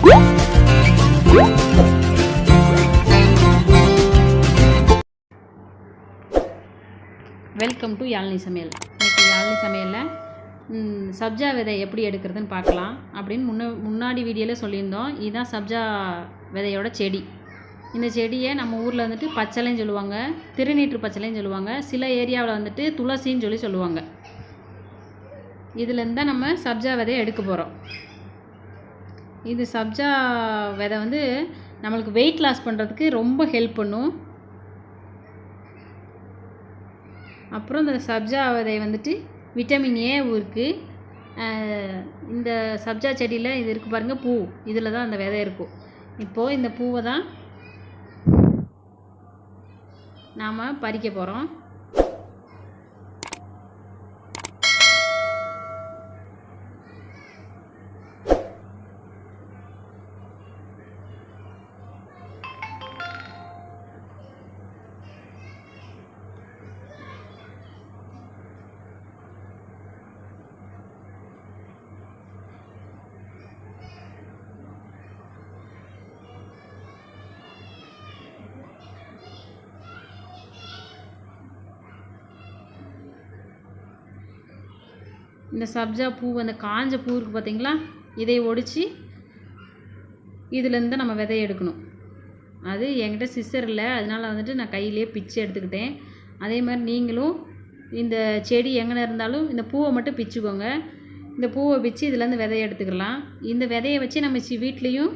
Welcome to Yazhini சமையல் இன்றைக்கி யாழ்னி சமையலில் சப்ஜா விதை எப்படி எடுக்கிறதுன்னு பார்க்கலாம். அப்படின்னு முன்ன முன்னாடி வீடியோவில் சொல்லியிருந்தோம். இதுதான் சப்ஜா விதையோட செடி. இந்த செடியை நம்ம ஊரில் வந்துட்டு பச்சலைன்னு சொல்லுவாங்க திருநீற்று பச்சலைன்னு சொல்லுவாங்க சில ஏரியாவில் வந்துட்டு துளசின்னு சொல்லி சொல்லுவாங்க. இதுலேருந்து தான் நம்ம சப்ஜா விதையை எடுக்க போகிறோம் இது சப்ஜா விதை வந்து நம்மளுக்கு வெயிட் லாஸ் பண்ணுறதுக்கு ரொம்ப ஹெல்ப் பண்ணும். அப்புறம் இந்த சப்ஜா விதை வந்துட்டு விட்டமின் ஏ இருக்குது இந்த சப்ஜா செடியில் இது இருக்குது பாருங்கள் பூ. இதில் தான் அந்த விதை இருக்கும். இப்போது இந்த பூவை தான் நாம் பறிக்க போகிறோம் இந்த சப்ஜா பூ அந்த காஞ்ச பூ இருக்குது பார்த்தீங்களா இதை ஒடிச்சு இதுலேருந்து நம்ம விதைய எடுக்கணும். அது என்கிட்ட சிஸ்டர் இல்லை. அதனால வந்துட்டு நான் கையிலே பிச்சு எடுத்துக்கிட்டேன். அதே மாதிரி நீங்களும் இந்த செடி எங்கே இருந்தாலும் இந்த பூவை மட்டும் பிச்சுக்கோங்க. இந்த பூவை பிச்சு இதுலேருந்து விதைய எடுத்துக்கலாம். இந்த விதையை வச்சு நம்ம சி வீட்லேயும்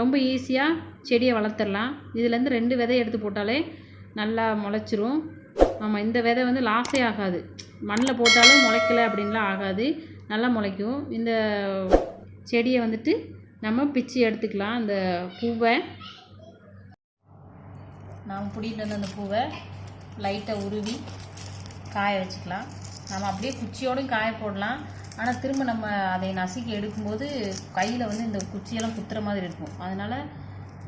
ரொம்ப ஈஸியாக செடியை வளர்த்துடலாம். இதுலேருந்து ரெண்டு விதையை எடுத்து போட்டாலே நல்லா முளைச்சிரும். ஆமாம் இந்த விதை வந்து லாஸே ஆகாது. மண்ணில் போட்டாலும் முளைக்கல அப்படின்லாம் ஆகாது. நல்லா முளைக்கும். இந்த செடியை வந்துட்டு நம்ம பிச்சு எடுத்துக்கலாம். அந்த பூவை. நாம் பிடிக்கிட்டு வந்த அந்த பூவை லைட்டாக உருவி காய வச்சுக்கலாம். நம்ம அப்படியே குச்சியோடும் காய போடலாம். ஆனால் திரும்ப நம்ம அதை நசுக்கி எடுக்கும்போது கையில் வந்து இந்த குச்சியெல்லாம் குத்துற மாதிரி இருக்கும். அதனால்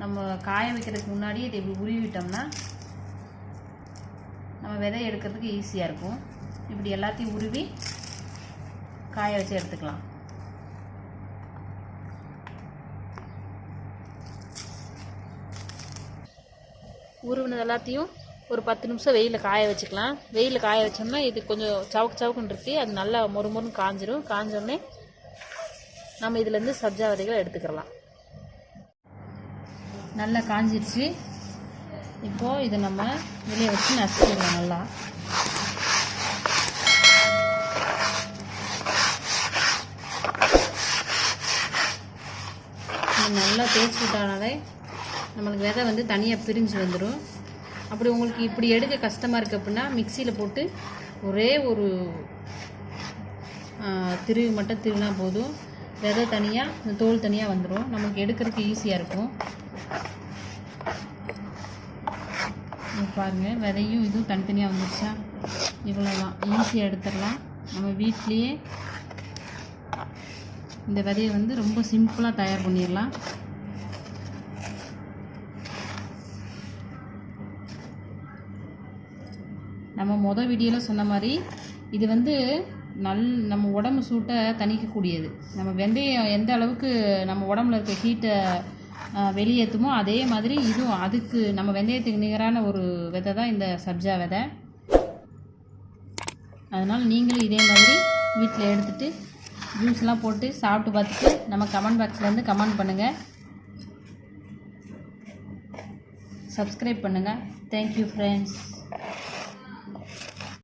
நம்ம காய வைக்கிறதுக்கு முன்னாடி இதை இப்படி உருவிட்டோம்னா நம்ம விதை எடுக்கிறதுக்கு ஈஸியாக இருக்கும். இப்படி எல்லாத்தையும் உருவி காய வச்சு எடுத்துக்கலாம். உருவினது எல்லாத்தையும் ஒரு பத்து நிமிஷம் வெயிலில் காய வச்சுக்கலாம். வெயிலில் காய வச்சோம்னா இது கொஞ்சம் சவுக்கு சவுக்குன்னு இருக்குது அது நல்லா மொறு மொறுன்னு காஞ்சிரும். காஞ்சோடனே நம்ம இதுலேருந்து சப்ஜா விதைகளை எடுத்துக்கலாம். நல்லா காஞ்சிருச்சு. இப்போது இதை நம்ம வெளியே வச்சு நசுக்கிடலாம் நல்லா. நல்லா தேய்ச்சி விட்டாலே நம்மளுக்கு விதை வந்து தனியாக பிரிஞ்சு வந்துடும் அப்படி உங்களுக்கு இப்படி எடுக்க கஷ்டமாக இருக்குது அப்படின்னா மிக்சியில் போட்டு ஒரே ஒரு திருவி மட்டும் திருவினா போதும். விதை தனியாக இந்த தோல் தனியாக வந்துடும் நமக்கு எடுக்கிறதுக்கு ஈஸியாக இருக்கும். பாருங்கள் விதையும் இதுவும் தனித்தனியாக வந்துருச்சா? இவ்வளோதான் ஈஸியாக எடுத்துடலாம். நம்ம வீட்லேயே இந்த விதையை வந்து ரொம்ப சிம்பிளாக தயார் பண்ணிடலாம். நம்ம மொதல் வீடியோவில் சொன்ன மாதிரி இது வந்து நல் நம்ம உடம்பு சூட்டை தணிக்கக்கூடியது. நம்ம வெந்தயம் எந்த அளவுக்கு நம்ம உடம்புல இருக்க ஹீட்டை வெளியேற்றுமோ அதே மாதிரி இதுவும் அதுக்கு நம்ம வெந்தயத்துக்கு நிகரான ஒரு விதை தான் இந்த சப்ஜா விதை. அதனால் நீங்களும் இதே மாதிரி வீட்டில் எடுத்துகிட்டு ஜூஸ்லாம் போட்டு சாப்பிட்டு பார்த்துட்டு நம்ம கமெண்ட் பாக்ஸில் வந்து கமெண்ட் பண்ணுங்கள் சப்ஸ்கிரைப் பண்ணுங்கள் தேங்க்யூ ஃப்ரெண்ட்ஸ்